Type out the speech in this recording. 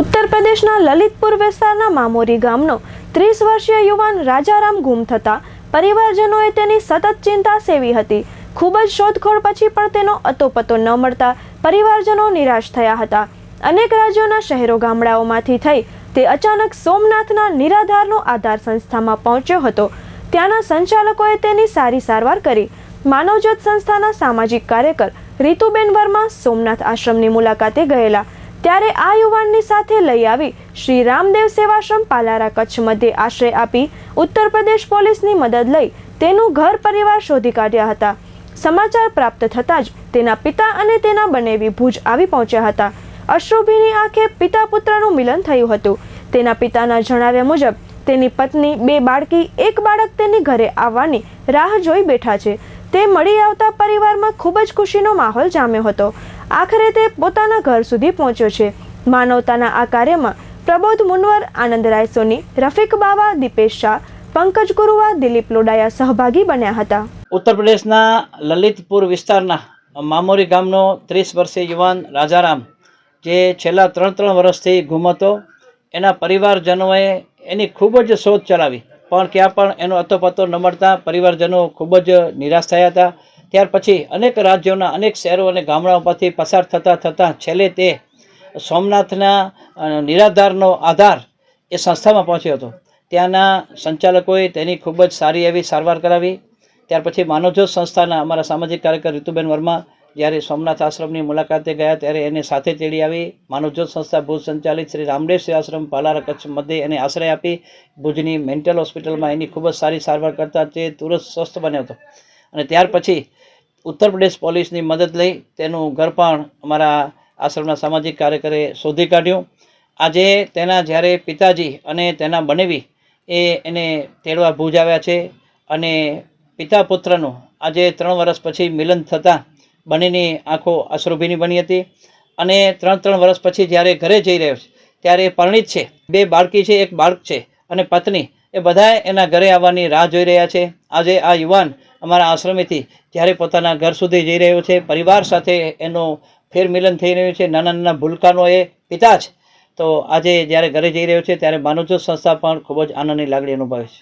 ઉત્તર પ્રદેશના લલિતપુર વિસ્તારના મામોરી ગામનો ત્રીસ વર્ષીય યુવાન રાજારામ ગુમ થતા પરિવારજનોએ તેની સતત ચિંતા સેવી હતી. ખૂબ જ શોધખોળ પછી પણ તેનો અતોપતો ન મળતા પરિવારજનો નિરાશ થયા હતા. અનેક રાજ્યોના શહેરો ગામડાઓમાંથી થઈ તે અચાનક સોમનાથના નિરાધારનો આધાર સંસ્થામાં પહોંચ્યો હતો. ત્યાંના સંચાલકોએ તેની સારી સારવાર કરી. માનવજ્યોત સંસ્થાના સામાજિક કાર્યકર રીતુબેન વર્મા સોમનાથ આશ્રમની મુલાકાતે ગયેલા. ત્યારે આ યુવાનની સાથે લઈ આવી શ્રી રામદેવ સેવાશ્રમ પાલારા કચ્છ મધ્યે આશ્રય આપી ઉત્તર પ્રદેશ પોલીસની મદદ લઈ તેનું ઘર પરિવાર શોધી કાઢ્યા હતા. સમાચાર પ્રાપ્ત થતાં જ તેના પિતા અને તેના બનેવી ભુજ આવી પહોંચ્યા હતા. અશ્રુભીની આંખે પિતા પુત્રનું મિલન થયું હતું. તેના પિતાના જણાવ્યા મુજબ, તેની પત્ની, બે બાળકી, એક બાળક તેની ઘરે આવવાની રાહ જોઈ બેઠા છે. તે મળી આવતા પરિવારમાં ખૂબ જ ખુશીનો માહોલ જામ્યો હતો. આખરે તે પોતાના ઘર સુધી પહોંચ્યો છે. માનવતાના આ કાર્યમાં પ્રબોધ મુનવર આનંદરાય સોની, રફીક બાવા, દીપેશ શાહ, પંકજ ગુરુવા, દિલીપ લોડાયા સહભાગી બન્યા હતા. ઉત્તર પ્રદેશના લલિતપુર વિસ્તારના મામોરી ગામનો ત્રીસ વર્ષીય યુવાન રાજારામ, જે છેલ્લા ત્રણ ત્રણ વર્ષથી ગુમ હતો. એના પરિવારજનોએ એની ખૂબ જ શોધ ચલાવી, પણ ક્યાં પણ એનો અતોપતો ન મળતા પરિવારજનો ખૂબ જ નિરાશ થયા હતા. ત્યાર પછી અનેક રાજ્યોના, અનેક શહેરો અને ગામડાઓમાંથી પસાર થતાં થતાં છેલ્લે તે સોમનાથના નિરાધારનો આધાર એ સંસ્થામાં પહોંચ્યો હતો. ત્યાંના સંચાલકોએ તેની ખૂબ જ સારી એવી સારવાર કરાવી. ત્યાર પછી માનવજ્યોત સંસ્થાના અમારા સામાજિક કાર્યકર રીતુબેન વર્મા જ્યારે સોમનાથ આશ્રમની મુલાકાતે ગયા ત્યારે એને સાથે તેડી આવી. માનવજ્યોત સંસ્થા ભુજ સંચાલિત શ્રી રામદેવ આશ્રમ, પાલારા કચ્છ મધ્યે એને આશ્રય આપી. ભુજની મેન્ટલ હોસ્પિટલમાં એની ખૂબ જ સારી સારવાર કરતા તે તુરંત સ્વસ્થ બન્યો હતો. અને ત્યાર પછી ઉત્તર પ્રદેશ પોલીસની મદદ લઈ તેનું ઘર પણ અમારા આશ્રમના સામાજિક કાર્યકરે શોધી કાઢ્યું. આજે તેના જ્યારે પિતાજી અને તેના બનેવી એ એને તેડવા ભુજ આવ્યા છે અને પિતા પુત્રનું આજે ત્રણ વર્ષ પછી મિલન થતાં બંનેની આંખો અશ્રુભીની બની હતી અને ત્રણ ત્રણ વર્ષ પછી જ્યારે ઘરે જઈ રહ્યો છે, ત્યારે પરણિત છે. બે બાળકી છે, એક બાળક છે અને પત્ની એ બધા એના ઘરે આવવાની રાહ જોઈ રહ્યા છે. આજે આ યુવાન અમારા આશ્રમેથી જ્યારે પોતાના ઘર સુધી જઈ રહ્યો છે, પરિવાર સાથે એનો ફેરમિલન થઈ રહ્યું છે, નાના નાના ભૂલકાનો એ પિતા જ. તો આજે જ્યારે ઘરે જઈ રહ્યો છે, ત્યારે માનવજ્યોત સંસ્થા પણ ખૂબ જ આનંદની લાગણી અનુભવે છે.